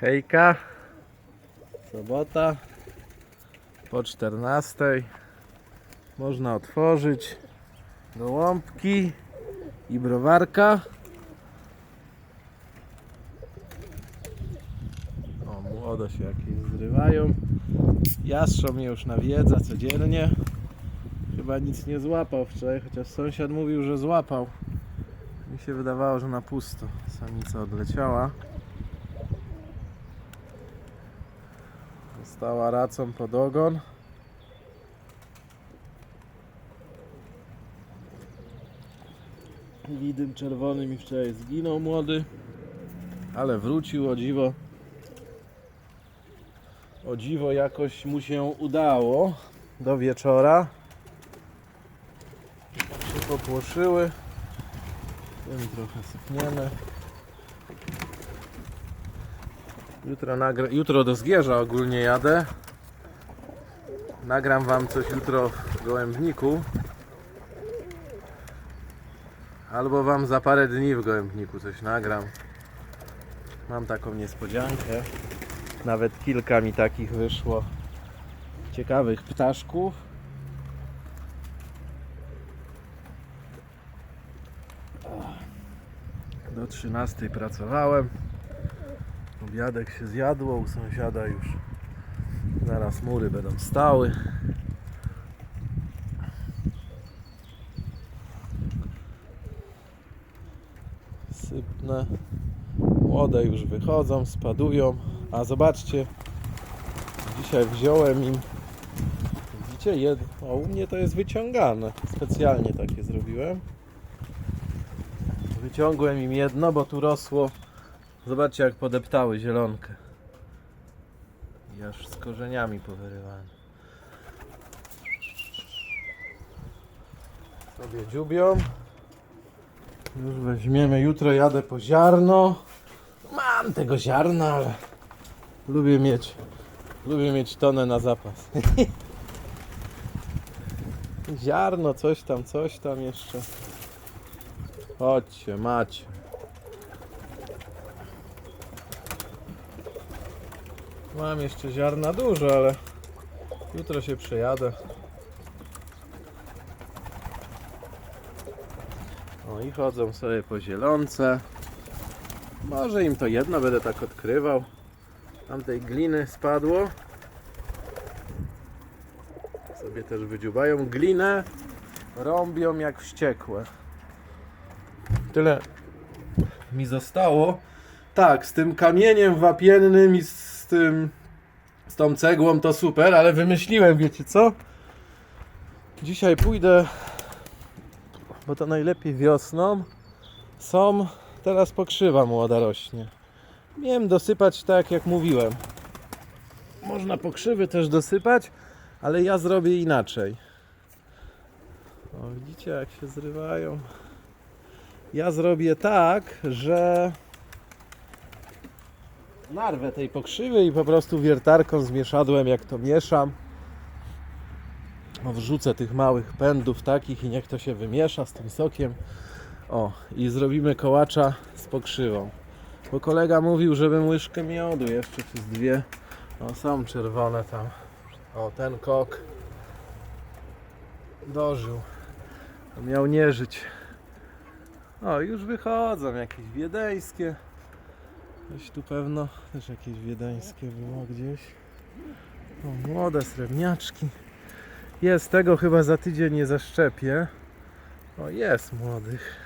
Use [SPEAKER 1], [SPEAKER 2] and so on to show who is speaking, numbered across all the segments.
[SPEAKER 1] Hejka. Sobota. Po 14. Można otworzyć gołąbki i browarka. O, młodo się jakieś zrywają. Jastrząb mnie już nawiedza codziennie. Chyba nic nie złapał wczoraj, chociaż sąsiad mówił, że złapał. Mi się wydawało, że na pusto. Samica odleciała. Została racą pod ogon. Widym czerwony mi wczoraj zginął młody, ale wrócił o dziwo. O dziwo jakoś mu się udało do wieczora. Się popłoszyły. Tym trochę sypniemy. Jutro, nagra... jutro do Zgierza ogólnie jadę. Nagram wam coś jutro w Gołębniku. Albo wam za parę dni w Gołębniku coś nagram. Mam taką niespodziankę. Nawet kilka mi takich wyszło ciekawych ptaszków. Do 13 pracowałem. Obiadek się zjadło, u sąsiada już zaraz mury będą stały. Sypnę. Młode już wychodzą, spadują. A zobaczcie, dzisiaj wziąłem im. Widzicie, jed... o, u mnie to jest wyciągane. Specjalnie takie zrobiłem. Wyciągłem im jedno, bo tu rosło. Zobaczcie, jak podeptały zielonkę. I aż z korzeniami powyrywałem. Sobie dziubią. Już weźmiemy. Jutro jadę po ziarno. Mam tego ziarna, ale lubię mieć. Lubię mieć tonę na zapas. Ziarno, coś tam, coś tam jeszcze. Chodźcie, macie. Mam jeszcze ziarna dużo, ale jutro się przejadę. O i chodzą sobie po zielonce. Może im to jedno będę tak odkrywał. Tam tej gliny spadło. Sobie też wydziubają glinę. Rąbią jak wściekłe. Tyle mi zostało. Tak, z tym kamieniem wapiennym i z tym z tą cegłą to super, ale wymyśliłem, wiecie co? Dzisiaj pójdę, bo to najlepiej wiosną. Są, teraz pokrzywa młoda rośnie. Miałem dosypać tak jak mówiłem. Można pokrzywy też dosypać, ale ja zrobię inaczej. O, widzicie jak się zrywają. Ja zrobię tak, że narwę tej pokrzywy i po prostu wiertarką zmieszadłem jak to mieszam. Wrzucę tych małych pędów takich i niech to się wymiesza z tym sokiem. O, i zrobimy kołacza z pokrzywą. Bo kolega mówił, żebym łyżkę miodu jeszcze czy z dwie. O, są czerwone tam. O, ten kok dożył. Miał nie żyć. O, już wychodzą jakieś wiedeńskie. Coś tu pewno też jakieś wiedeńskie było gdzieś. O, młode srebrniaczki. Jest tego chyba za tydzień nie zaszczepię. O, jest młodych.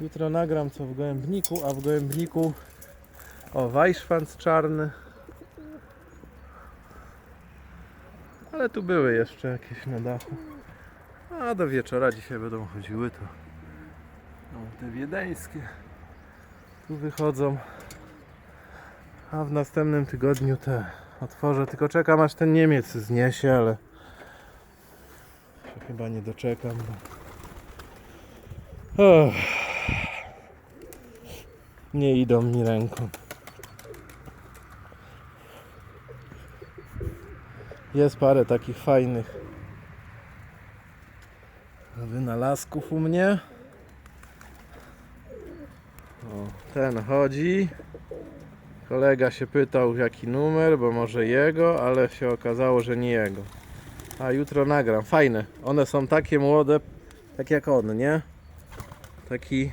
[SPEAKER 1] Jutro nagram co w gołębniku, a w gołębniku o wajszwanc czarny. Ale tu były jeszcze jakieś na dachu. A do wieczora dzisiaj będą chodziły to. No, te wiedeńskie. Tu wychodzą. A w następnym tygodniu te otworzę. Tylko czekam aż ten Niemiec zniesie, ale chyba nie doczekam. Bo... Nie idą mi ręką. Jest parę takich fajnych wynalazków u mnie. O, ten chodzi. Kolega się pytał jaki numer, bo może jego, ale się okazało, że nie jego. A jutro nagram. Fajne. One są takie młode, tak jak on, nie? Taki.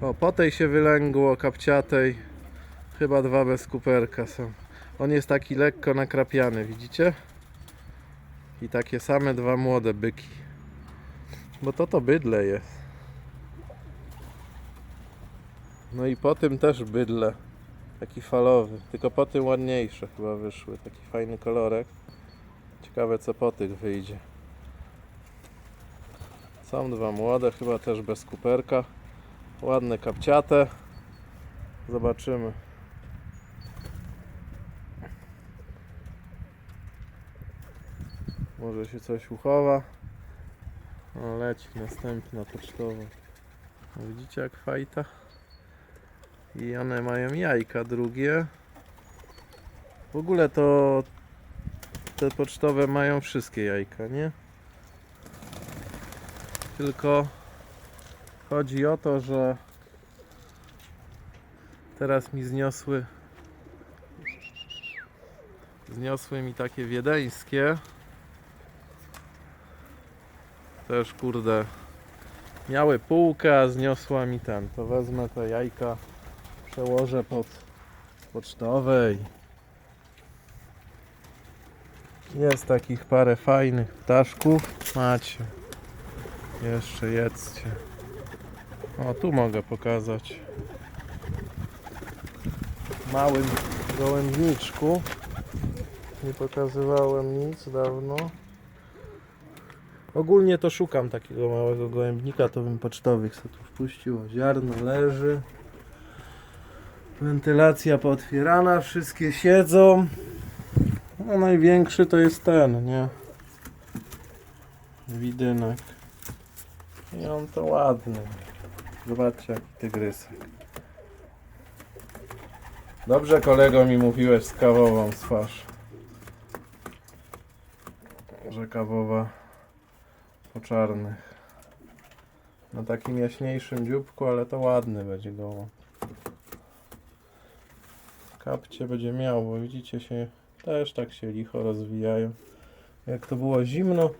[SPEAKER 1] O, po tej się wylęgło, kapciatej. Chyba dwa bez kuperka są. On jest taki lekko nakrapiany, widzicie? I takie same dwa młode byki. Bo to to bydle jest. No i po tym też bydle. Taki falowy. Tylko po tym ładniejsze chyba wyszły. Taki fajny kolorek. Ciekawe co po tych wyjdzie. Są dwa młode, chyba też bez kuperka. Ładne kapciate. Zobaczymy. Może się coś uchowa. O, leci następna pocztowa. O, Widzicie jak fajta? I one mają jajka drugie. W ogóle to te pocztowe mają wszystkie jajka, nie? Tylko chodzi o to, że teraz mi zniosły zniosły mi takie wiedeńskie też kurde miały półkę, a zniosła mi ten to wezmę te jajka przełożę pod pocztowej. Jest takich parę fajnych ptaszków. Macie. Jeszcze jedzcie. O tu mogę pokazać. Małym gołębniczku nie pokazywałem nic dawno. Ogólnie to szukam takiego małego gołębnika to bym pocztowych sobie tu wpuścił. Ziarno leży wentylacja pootwierana wszystkie siedzą no największy to jest ten nie widynek i on to ładny zobaczcie jaki tygrysek Dobrze kolego mi mówiłeś z kawową twarz. Że kawowa po czarnych. Na takim jaśniejszym dzióbku, ale to ładny będzie goło. Kapcie będzie miał, bo widzicie się też tak się licho rozwijają. Jak to było zimno,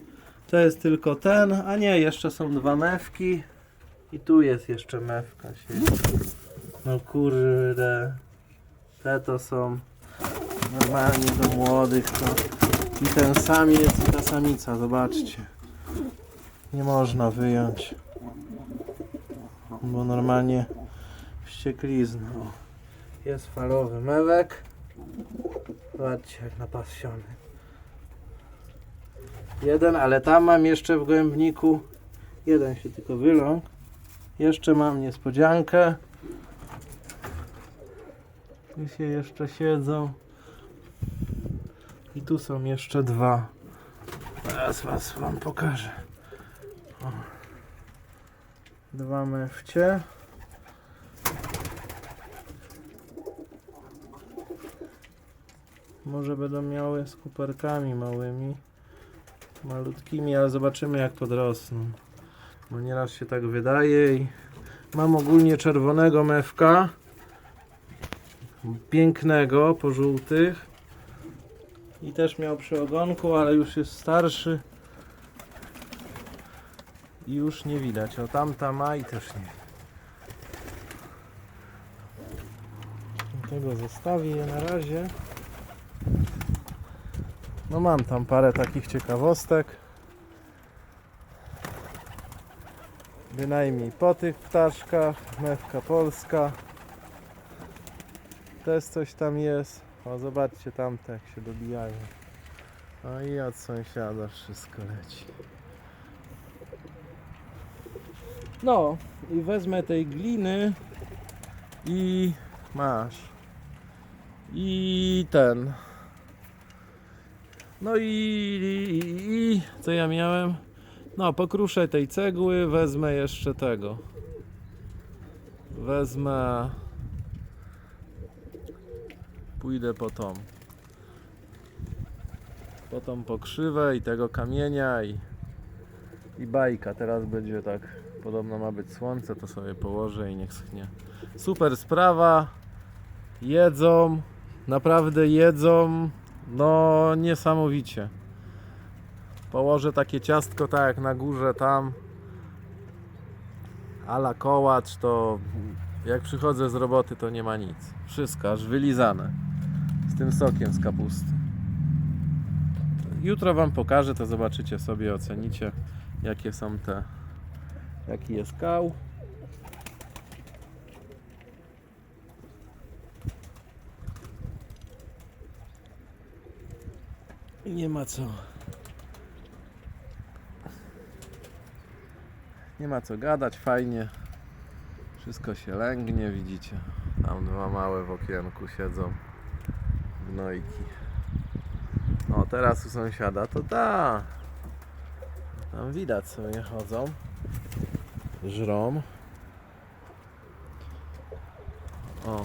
[SPEAKER 1] to jest tylko ten, a nie, jeszcze są dwa mewki. I tu jest jeszcze mewka. No kurde. Te to są normalnie do młodych. To I ten samiec i ta samica, zobaczcie. Nie można wyjąć. Bo normalnie wścieklizna. Jest falowy mewek. Zobaczcie jak napasiony. Jeden, ale tam mam jeszcze w gołębniku. Jeden się tylko wyląkł. Jeszcze mam niespodziankę. Tu się jeszcze siedzą. I tu są jeszcze dwa. Teraz was wam pokażę. O. Dwa mewcie. Może będą miały z kuperkami małymi. Malutkimi, ale zobaczymy jak podrosną. Bo nieraz się tak wydaje i mam ogólnie czerwonego mewka pięknego po żółtych i też miał przy ogonku, ale już jest starszy i już nie widać. O tamta ma i też nie. Tego zostawię na razie. No mam tam parę takich ciekawostek. Bynajmniej po tych ptaszkach, mewka polska. Też coś tam jest. O, zobaczcie tamte jak się dobijają. A i od sąsiada wszystko leci. No i wezmę tej gliny i masz. I ten. No i, i, i co ja miałem? No, pokruszę tej cegły, wezmę jeszcze tego. Wezmę. Pójdę po tą. Po tą pokrzywę i tego kamienia i, I bajka, teraz będzie tak, podobno ma być słońce, to sobie położę i niech schnie. Super sprawa, jedzą, naprawdę jedzą, no niesamowicie. Położę takie ciastko tak jak na górze tam, ala kołacz, to jak przychodzę z roboty to nie ma nic. Wszystko, aż wylizane. Z tym sokiem z kapusty. Jutro Wam pokażę, to zobaczycie sobie, ocenicie jakie są te, jaki jest kał. Nie ma co. Nie ma co gadać, fajnie. Wszystko się lęgnie, widzicie. Tam dwa małe w okienku siedzą. Gnojki. O, teraz u sąsiada to da. Tam widać sobie chodzą. Żrą. O.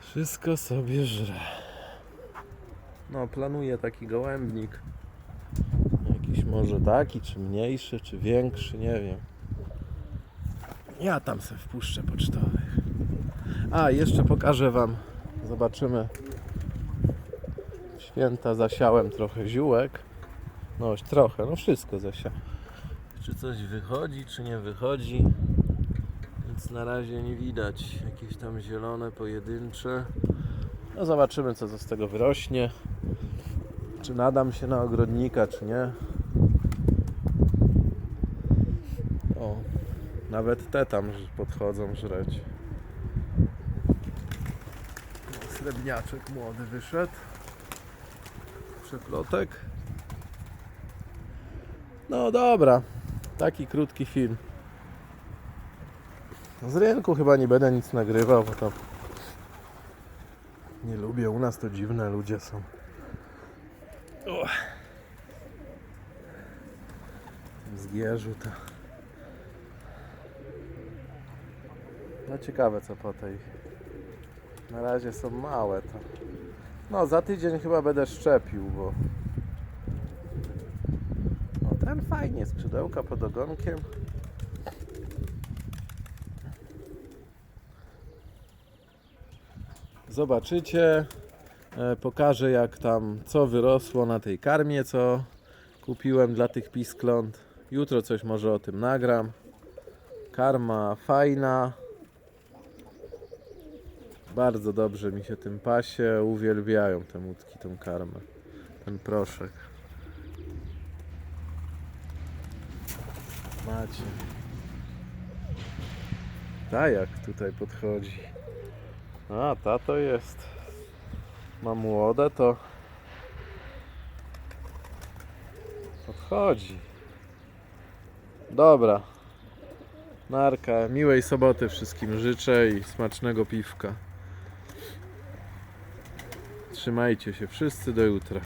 [SPEAKER 1] Wszystko sobie żre. No, planuję taki gołębnik. Jakiś może taki, czy mniejszy, czy większy, nie wiem. Ja tam se wpuszczę pocztowych. A, jeszcze pokażę Wam. Zobaczymy. Święta zasiałem trochę ziółek. No, trochę, no wszystko zasiałem. Czy coś wychodzi, czy nie wychodzi? Nic na razie nie widać. Jakieś tam zielone, pojedyncze. No zobaczymy, co z tego wyrośnie. Czy nadam się na ogrodnika, czy nie. O, nawet te tam podchodzą żreć. O, Srebrniaczek młody wyszedł. Przeplotek. No dobra, taki krótki film. Z rynku chyba nie będę nic nagrywał, bo to nie lubię. U nas to dziwne ludzie są. Zgierzu to. No ciekawe co po tej. Na razie są małe to. No za tydzień chyba będę szczepił, bo. O ten fajnie, skrzydełka pod ogonkiem. Zobaczycie. E, Pokażę jak tam co wyrosło na tej karmie, co kupiłem dla tych piskląt. Jutro coś może o tym nagram. Karma fajna. Bardzo dobrze mi się tym pasie. Uwielbiają te łódki, tą karmę. Ten proszek. Macie. Ta jak tutaj podchodzi. A, ta to jest. Ma młode to. Podchodzi. Dobra. Narka. Miłej soboty wszystkim życzę i smacznego piwka. Trzymajcie się wszyscy do jutra.